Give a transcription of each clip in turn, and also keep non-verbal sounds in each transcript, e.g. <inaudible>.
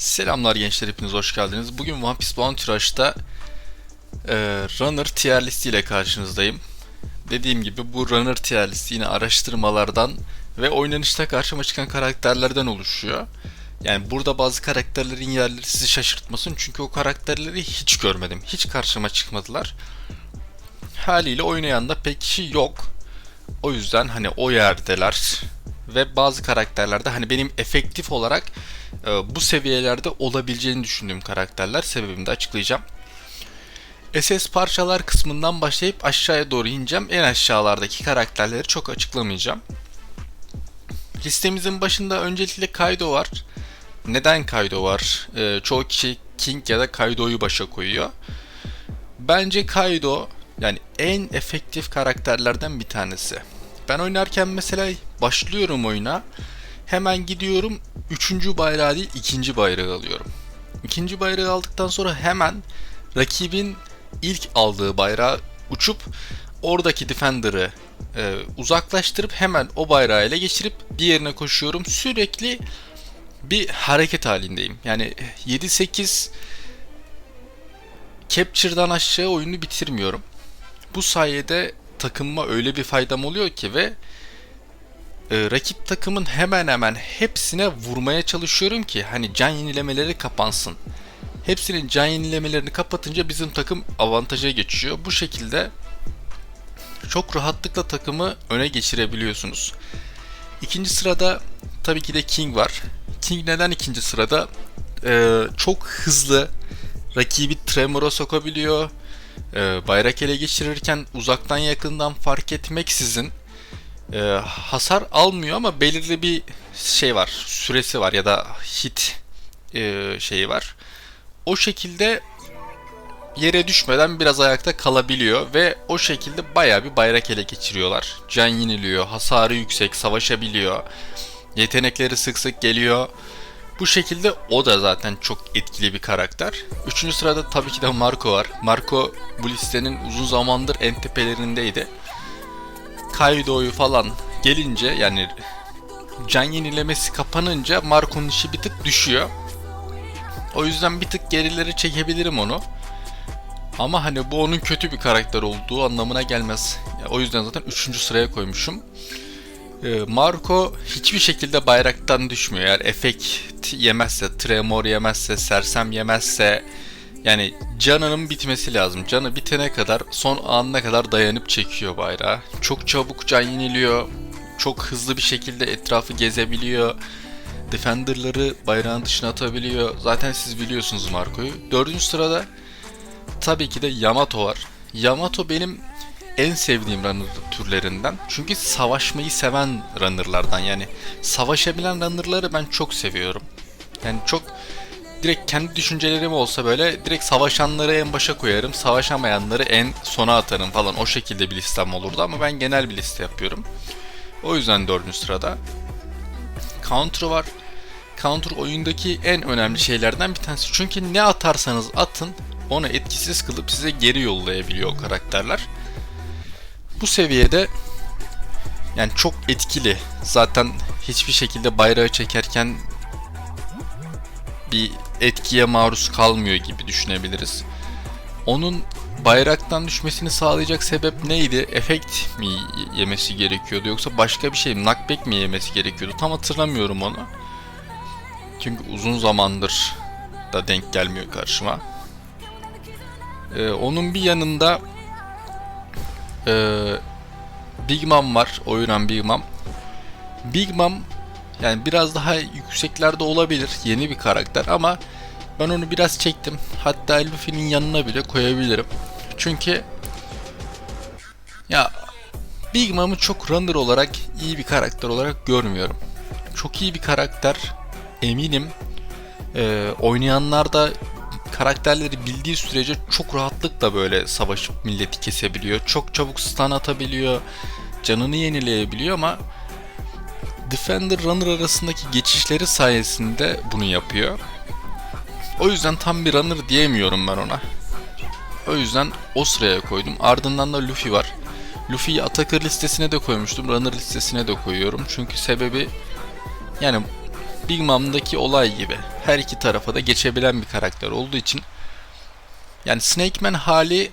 Selamlar gençler hepiniz hoş geldiniz. Bugün One Piece Bounty Rush'ta e, Runner tier listi ile karşınızdayım. Dediğim gibi bu Runner tier listi yine araştırmalardan ve oynanışta karşıma çıkan karakterlerden oluşuyor. Yani burada bazı karakterlerin yerleri sizi şaşırtmasın çünkü o karakterleri hiç görmedim. Hiç karşıma çıkmadılar. Haliyle oynayan da pek kişi yok. O yüzden hani o yerdeler ve bazı karakterlerde hani benim efektif olarak e, bu seviyelerde olabileceğini düşündüğüm karakterler sebebini de açıklayacağım. SS parçalar kısmından başlayıp aşağıya doğru ineceğim. En aşağılardaki karakterleri çok açıklamayacağım. Listemizin başında öncelikle Kaido var. Neden Kaido var? E, çoğu kişi King ya da Kaido'yu başa koyuyor. Bence Kaido yani en efektif karakterlerden bir tanesi. Ben oynarken mesela başlıyorum oyuna. Hemen gidiyorum üçüncü bayrağı değil ikinci bayrağı alıyorum. İkinci bayrağı aldıktan sonra hemen rakibin ilk aldığı bayrağı uçup oradaki defender'ı e, uzaklaştırıp hemen o bayrağı ele geçirip diğerine koşuyorum. Sürekli bir hareket halindeyim. Yani 7-8 Capture'dan aşağı oyunu bitirmiyorum. Bu sayede takımıma öyle bir faydam oluyor ki ve e, rakip takımın hemen hemen hepsine vurmaya çalışıyorum ki hani can yenilemeleri kapansın. Hepsinin can yenilemelerini kapatınca bizim takım avantaja geçiyor. Bu şekilde çok rahatlıkla takımı öne geçirebiliyorsunuz. İkinci sırada tabii ki de King var. King neden ikinci sırada? Ee, çok hızlı rakibi tremora sokabiliyor. Ee, bayrak ele geçirirken uzaktan yakından fark etmeksizin e, hasar almıyor ama belirli bir şey var, süresi var ya da hit e, şeyi var. O şekilde yere düşmeden biraz ayakta kalabiliyor ve o şekilde baya bir bayrak ele geçiriyorlar. Can yeniliyor, hasarı yüksek, savaşabiliyor. Yetenekleri sık sık geliyor. Bu şekilde o da zaten çok etkili bir karakter. Üçüncü sırada tabii ki de Marco var. Marco bu listenin uzun zamandır en tepelerindeydi. Kaido'yu falan gelince yani can yenilemesi kapanınca Marco'nun işi bir tık düşüyor. O yüzden bir tık gerileri çekebilirim onu. Ama hani bu onun kötü bir karakter olduğu anlamına gelmez. Ya, o yüzden zaten 3. sıraya koymuşum. Ee, Marco hiçbir şekilde bayraktan düşmüyor. Eğer efekt yemezse, tremor yemezse, sersem yemezse yani canının bitmesi lazım. Canı bitene kadar son anına kadar dayanıp çekiyor bayrağı. Çok çabuk can yeniliyor. Çok hızlı bir şekilde etrafı gezebiliyor. Defender'ları bayrağın dışına atabiliyor. Zaten siz biliyorsunuz Marco'yu. Dördüncü sırada tabii ki de Yamato var. Yamato benim en sevdiğim runner türlerinden. Çünkü savaşmayı seven runnerlardan. Yani savaşabilen runnerları ben çok seviyorum. Yani çok direkt kendi düşüncelerim olsa böyle direkt savaşanları en başa koyarım. Savaşamayanları en sona atarım falan. O şekilde bir listem olurdu ama ben genel bir liste yapıyorum. O yüzden dördüncü sırada. Counter var. Counter oyundaki en önemli şeylerden bir tanesi. Çünkü ne atarsanız atın onu etkisiz kılıp size geri yollayabiliyor karakterler. Bu seviyede yani çok etkili. Zaten hiçbir şekilde bayrağı çekerken bir etkiye maruz kalmıyor gibi düşünebiliriz. Onun bayraktan düşmesini sağlayacak sebep neydi? Efekt mi yemesi gerekiyordu yoksa başka bir şey mi? Knockback mi yemesi gerekiyordu? Tam hatırlamıyorum onu. Çünkü uzun zamandır da denk gelmiyor karşıma. Ee, onun bir yanında ee, Big Mom var. Oyunan Big Mom. Big Mom yani biraz daha yükseklerde olabilir. Yeni bir karakter ama ben onu biraz çektim. Hatta Luffy'nin yanına bile koyabilirim. Çünkü ya Big Mom'u çok runner olarak iyi bir karakter olarak görmüyorum. Çok iyi bir karakter. Eminim. Ee, oynayanlar da karakterleri bildiği sürece çok rahatlıkla böyle savaşıp milleti kesebiliyor. Çok çabuk stun atabiliyor. Canını yenileyebiliyor ama Defender Runner arasındaki geçişleri sayesinde bunu yapıyor. O yüzden tam bir runner diyemiyorum ben ona. O yüzden o sıraya koydum. Ardından da Luffy var. Luffy'yi Attacker listesine de koymuştum. Runner listesine de koyuyorum. Çünkü sebebi yani Big Mom'daki olay gibi her iki tarafa da geçebilen bir karakter olduğu için yani Snake Man hali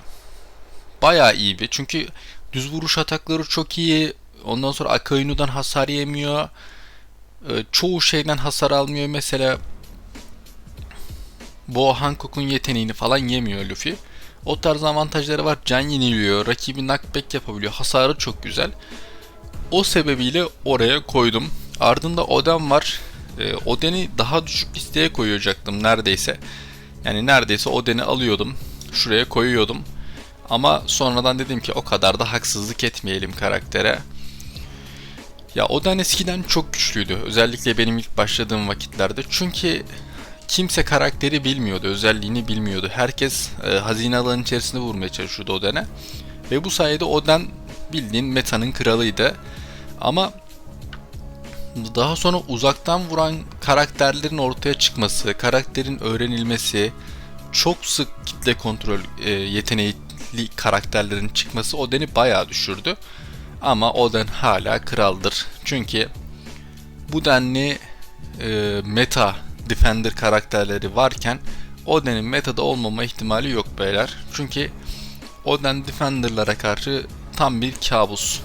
bayağı iyi bir. Çünkü düz vuruş atakları çok iyi. Ondan sonra Akainu'dan hasar yemiyor. Ee, çoğu şeyden hasar almıyor. Mesela Bo Hancock'un yeteneğini falan yemiyor Luffy. O tarz avantajları var. Can yeniliyor. Rakibi knockback yapabiliyor. Hasarı çok güzel. O sebebiyle oraya koydum. Ardında Oden var. Ee, Oden'i daha düşük listeye koyacaktım neredeyse. Yani neredeyse Oden'i alıyordum. Şuraya koyuyordum. Ama sonradan dedim ki o kadar da haksızlık etmeyelim karaktere. Ya Oden eskiden çok güçlüydü. Özellikle benim ilk başladığım vakitlerde. Çünkü kimse karakteri bilmiyordu. Özelliğini bilmiyordu. Herkes e, hazine alanının içerisinde vurmaya çalışıyordu Oden'e. Ve bu sayede Oden bildiğin metanın kralıydı. Ama daha sonra uzaktan vuran karakterlerin ortaya çıkması, karakterin öğrenilmesi, çok sık kitle kontrol e, yetenekli karakterlerin çıkması Oden'i bayağı düşürdü. Ama Oden hala kraldır. Çünkü bu denli e, meta defender karakterleri varken Oden'in metada olmama ihtimali yok beyler. Çünkü Oden defenderlara karşı tam bir kabus.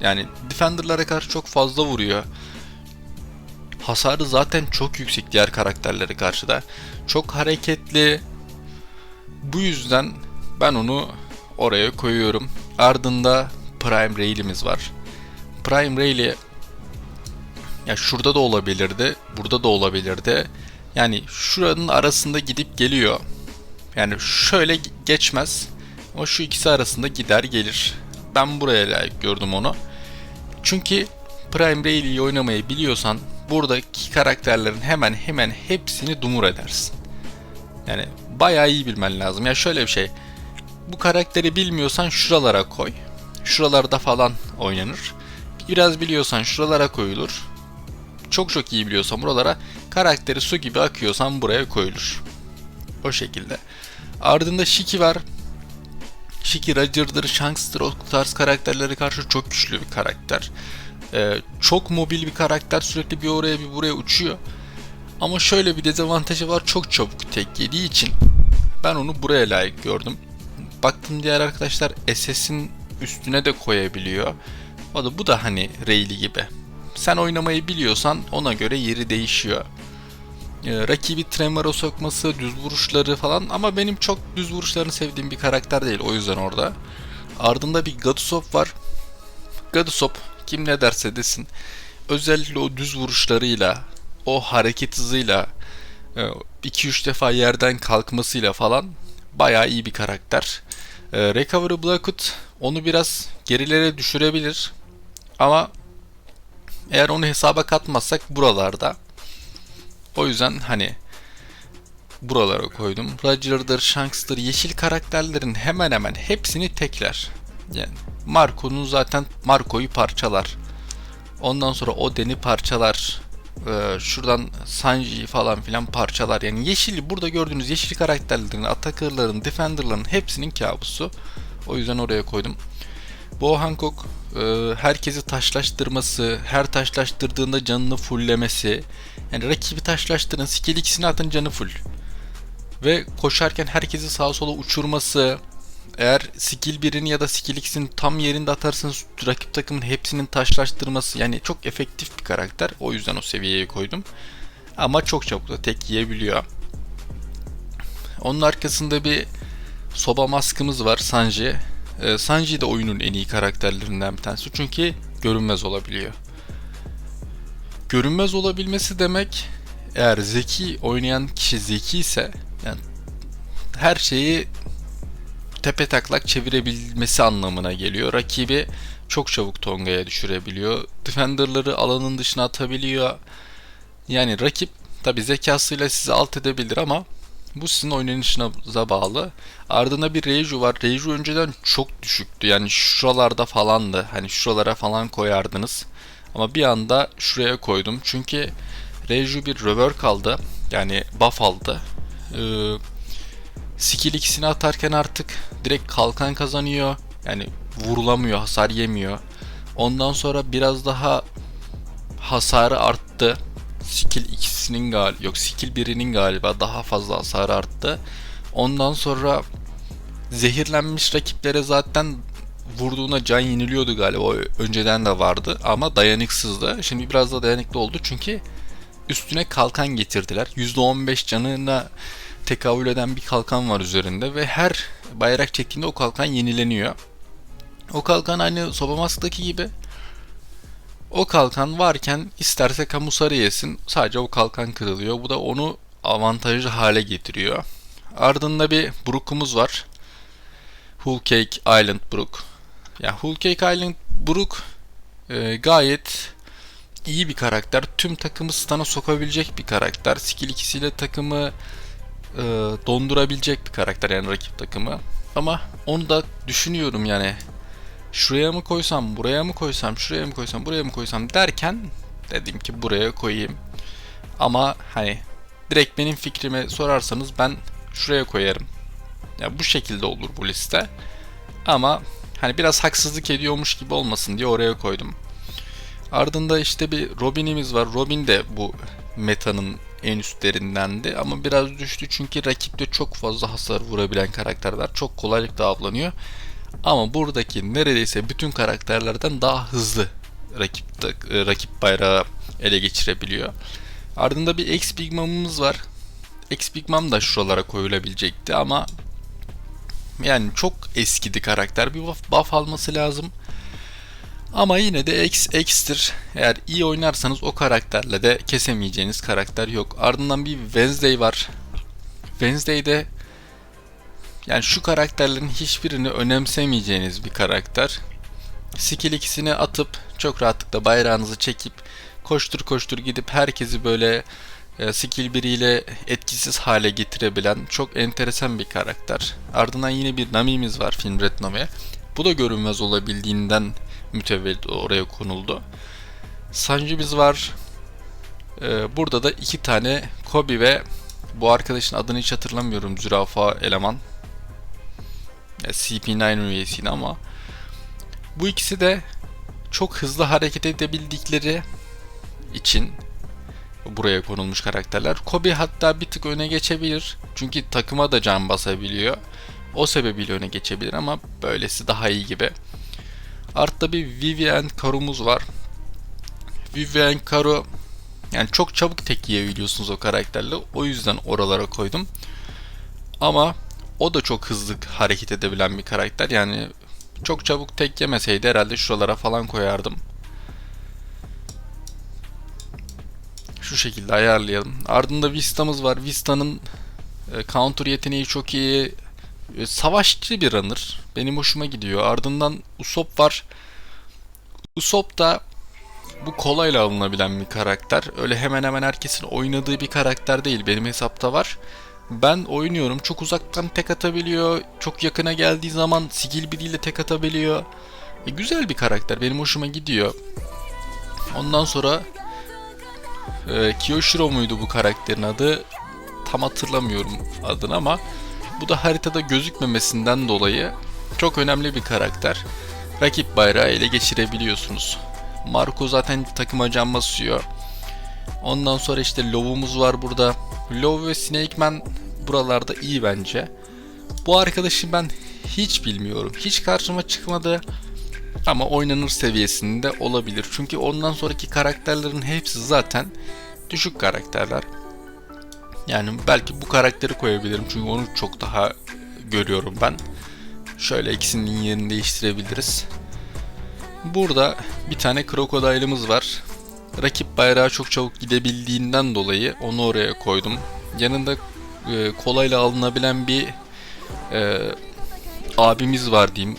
Yani defenderlara karşı çok fazla vuruyor. Hasarı zaten çok yüksek diğer karakterlere karşı da. Çok hareketli. Bu yüzden ben onu oraya koyuyorum. Ardında Prime Rail'imiz var. Prime Rail'i ya şurada da olabilirdi, burada da olabilirdi. Yani şuranın arasında gidip geliyor. Yani şöyle geçmez. Ama şu ikisi arasında gider gelir. Ben buraya layık gördüm onu. Çünkü Prime Rayleigh'i oynamayı biliyorsan buradaki karakterlerin hemen hemen hepsini dumur edersin. Yani bayağı iyi bilmen lazım. Ya şöyle bir şey. Bu karakteri bilmiyorsan şuralara koy. Şuralarda falan oynanır. Biraz biliyorsan şuralara koyulur. Çok çok iyi biliyorsan buralara karakteri su gibi akıyorsan buraya koyulur. O şekilde. Ardında Shiki var. Shiki Roger'dır, Shanks'tır o tarz karakterlere karşı çok güçlü bir karakter. Ee, çok mobil bir karakter sürekli bir oraya bir buraya uçuyor. Ama şöyle bir dezavantajı var çok çabuk tek yediği için ben onu buraya layık gördüm. Baktım diğer arkadaşlar SS'in üstüne de koyabiliyor. O da bu da hani Rayleigh gibi. Sen oynamayı biliyorsan ona göre yeri değişiyor. Ee, rakibi Tremor'a sokması, düz vuruşları falan ama benim çok düz vuruşlarını sevdiğim bir karakter değil o yüzden orada. Ardında bir Gadusop var. Gadusop kim ne derse desin özellikle o düz vuruşlarıyla, o hareket hızıyla 2-3 e, defa yerden kalkmasıyla falan bayağı iyi bir karakter. E, Recovery Blackwood onu biraz gerilere düşürebilir. Ama eğer onu hesaba katmazsak buralarda. O yüzden hani buralara koydum. Roger'dır, Shanks'tır, yeşil karakterlerin hemen hemen hepsini tekler. Yani Marco'nun zaten Marco'yu parçalar. Ondan sonra Oden'i parçalar. Ee, şuradan Sanji'yi falan filan parçalar. Yani yeşil burada gördüğünüz yeşil karakterlerin, Attacker'ların, Defender'ların hepsinin kabusu. O yüzden oraya koydum. Bo Hancock e, herkesi taşlaştırması, her taşlaştırdığında canını fulllemesi. Yani rakibi taşlaştırın, skill ikisini atın canı full. Ve koşarken herkesi sağa sola uçurması. Eğer skill birini ya da skill ikisini tam yerinde atarsanız rakip takımın hepsinin taşlaştırması. Yani çok efektif bir karakter. O yüzden o seviyeye koydum. Ama çok çabuk da tek yiyebiliyor. Onun arkasında bir soba maskımız var Sanji. Ee, Sanji de oyunun en iyi karakterlerinden bir tanesi. Çünkü görünmez olabiliyor. Görünmez olabilmesi demek eğer zeki oynayan kişi zeki ise yani her şeyi tepe taklak çevirebilmesi anlamına geliyor. Rakibi çok çabuk Tonga'ya düşürebiliyor. Defender'ları alanın dışına atabiliyor. Yani rakip tabi zekasıyla sizi alt edebilir ama bu sizin oynanışınıza bağlı. Ardına bir Reiju var. Reiju önceden çok düşüktü. Yani şuralarda falandı. Hani şuralara falan koyardınız. Ama bir anda şuraya koydum. Çünkü Reiju bir rework aldı. Yani buff aldı. Ee, skill ikisini atarken artık direkt kalkan kazanıyor. Yani vurulamıyor, hasar yemiyor. Ondan sonra biraz daha hasarı arttı. skill ikisinin gal yok skill birinin galiba daha fazla hasar arttı. Ondan sonra zehirlenmiş rakiplere zaten vurduğuna can yeniliyordu galiba. O önceden de vardı ama dayanıksızdı. Şimdi biraz da dayanıklı oldu çünkü üstüne kalkan getirdiler. %15 canına tekabül eden bir kalkan var üzerinde ve her bayrak çektiğinde o kalkan yenileniyor. O kalkan aynı Soba Mask'taki gibi. O kalkan varken isterse Kamusarı yesin sadece o kalkan kırılıyor. Bu da onu avantajlı hale getiriyor. Ardında bir Brook'umuz var. Whole Cake Island Brook. Ya Whole Cake Island Brook e, gayet iyi bir karakter. Tüm takımı stun'a sokabilecek bir karakter. Skill ikisiyle takımı e, dondurabilecek bir karakter yani rakip takımı. Ama onu da düşünüyorum yani. Şuraya mı koysam, buraya mı koysam, şuraya mı koysam, buraya mı koysam derken dedim ki buraya koyayım. Ama hani direkt benim fikrimi sorarsanız ben şuraya koyarım. Ya bu şekilde olur bu liste. Ama hani biraz haksızlık ediyormuş gibi olmasın diye oraya koydum. Ardında işte bir Robin'imiz var. Robin de bu metanın en üstlerindendi ama biraz düştü çünkü rakipte çok fazla hasar vurabilen karakterler çok kolaylıkla avlanıyor. Ama buradaki neredeyse bütün karakterlerden daha hızlı rakip e, rakip bayrağı ele geçirebiliyor. Ardında bir X Big Mom'umuz var. X Big Mom da şuralara koyulabilecekti ama yani çok eskidi karakter. Bir buff, buff alması lazım. Ama yine de X X'tir. Eğer iyi oynarsanız o karakterle de kesemeyeceğiniz karakter yok. Ardından bir Wednesday var. Wednesday'de yani şu karakterlerin hiçbirini önemsemeyeceğiniz bir karakter. Skill ikisini atıp çok rahatlıkla bayrağınızı çekip koştur koştur gidip herkesi böyle e, skill biriyle etkisiz hale getirebilen çok enteresan bir karakter. Ardından yine bir Nami'miz var film Nami. Bu da görünmez olabildiğinden mütevellit oraya konuldu. Sanji'miz var. Ee, burada da iki tane Kobe ve bu arkadaşın adını hiç hatırlamıyorum. Zürafa eleman. Ya, CP9 üyesiydi ama bu ikisi de çok hızlı hareket edebildikleri için buraya konulmuş karakterler. Kobe hatta bir tık öne geçebilir. Çünkü takıma da can basabiliyor. O sebebiyle öne geçebilir ama böylesi daha iyi gibi. Artta bir Vivian Karu'muz var. Vivian Karu yani çok çabuk tek yiyebiliyorsunuz o karakterle. O yüzden oralara koydum. Ama o da çok hızlı hareket edebilen bir karakter. Yani çok çabuk tek yemeseydi herhalde şuralara falan koyardım. Şu şekilde ayarlayalım. Ardında Vista'mız var. Vista'nın e, counter yeteneği çok iyi. E, savaşçı bir runner. Benim hoşuma gidiyor. Ardından Usopp var. Usopp da bu kolayla alınabilen bir karakter. Öyle hemen hemen herkesin oynadığı bir karakter değil. Benim hesapta var. Ben oynuyorum. Çok uzaktan tek atabiliyor. Çok yakına geldiği zaman skill biriyle tek atabiliyor. E, güzel bir karakter. Benim hoşuma gidiyor. Ondan sonra e, Kiyoshiro muydu bu karakterin adı? Tam hatırlamıyorum adını ama bu da haritada gözükmemesinden dolayı çok önemli bir karakter. Rakip bayrağı ele geçirebiliyorsunuz. Marco zaten takıma can basıyor. Ondan sonra işte Love'umuz var burada. Love ve Snake Man buralarda iyi bence. Bu arkadaşı ben hiç bilmiyorum. Hiç karşıma çıkmadı. Ama oynanır seviyesinde olabilir. Çünkü ondan sonraki karakterlerin hepsi zaten düşük karakterler. Yani belki bu karakteri koyabilirim çünkü onu çok daha görüyorum ben. Şöyle ikisinin yerini değiştirebiliriz. Burada bir tane krokodile'ımız var. Rakip bayrağı çok çabuk gidebildiğinden dolayı onu oraya koydum. Yanında e, kolayla alınabilen bir e, abimiz var diyeyim.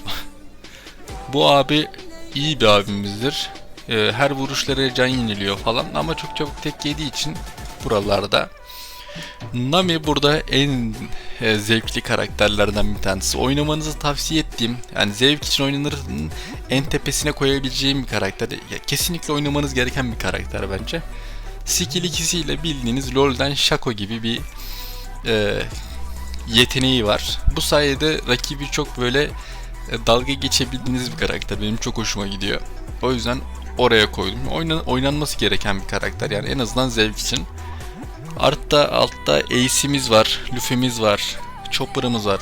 <laughs> Bu abi iyi bir abimizdir. E, her vuruşlara can yeniliyor falan ama çok çabuk tek yediği için buralarda Nami burada en e, zevkli karakterlerden bir tanesi. Oynamanızı tavsiye ettiğim, yani zevk için oynanır en tepesine koyabileceğim bir karakter. Ya, kesinlikle oynamanız gereken bir karakter bence. Skill ikisiyle bildiğiniz LoL'den Shaco gibi bir e, yeteneği var. Bu sayede rakibi çok böyle e, dalga geçebildiğiniz bir karakter. Benim çok hoşuma gidiyor. O yüzden oraya koydum. Oynan, oynanması gereken bir karakter yani en azından zevk için. Artta altta Ace'imiz var, Luffy'miz var, Chopper'ımız var.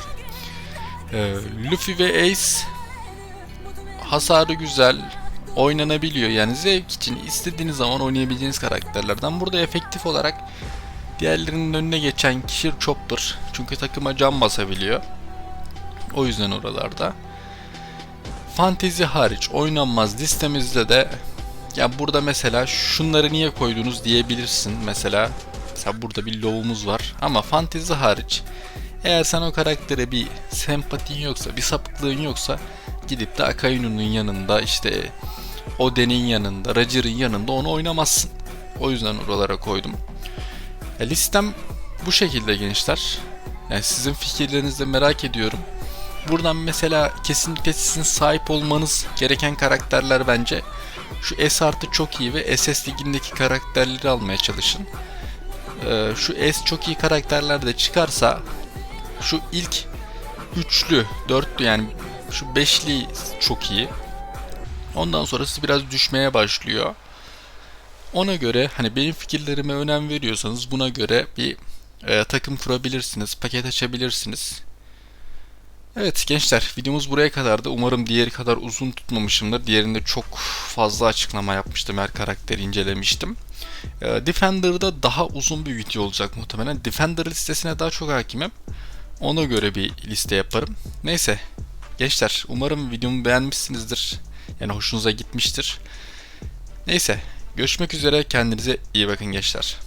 Ee, Luffy ve Ace hasarı güzel, oynanabiliyor. Yani zevk için istediğiniz zaman oynayabileceğiniz karakterlerden. Burada efektif olarak diğerlerinin önüne geçen kişi Chopper. Çünkü takıma can basabiliyor. O yüzden oralarda. Fantezi hariç oynanmaz listemizde de ya burada mesela şunları niye koydunuz diyebilirsin mesela. Mesela burada bir low'umuz var ama fantezi hariç eğer sen o karaktere bir sempatin yoksa, bir sapıklığın yoksa gidip de Akainu'nun yanında işte Oden'in yanında, Roger'ın yanında onu oynamazsın. O yüzden oralara koydum. E, listem bu şekilde gençler. Yani sizin fikirlerinizi de merak ediyorum. Buradan mesela kesinlikle sizin sahip olmanız gereken karakterler bence şu S artı çok iyi ve SS ligindeki karakterleri almaya çalışın. Ee, şu S çok iyi karakterler de çıkarsa şu ilk üçlü, dörtlü yani şu beşli çok iyi. Ondan sonrası biraz düşmeye başlıyor. Ona göre hani benim fikirlerime önem veriyorsanız buna göre bir e, takım kurabilirsiniz, paket açabilirsiniz. Evet gençler videomuz buraya kadardı. Umarım diğeri kadar uzun tutmamışımdır. Diğerinde çok fazla açıklama yapmıştım. Her karakteri incelemiştim. E, Defender'da daha uzun bir video olacak muhtemelen. Defender listesine daha çok hakimim. Ona göre bir liste yaparım. Neyse gençler umarım videomu beğenmişsinizdir. Yani hoşunuza gitmiştir. Neyse görüşmek üzere kendinize iyi bakın gençler.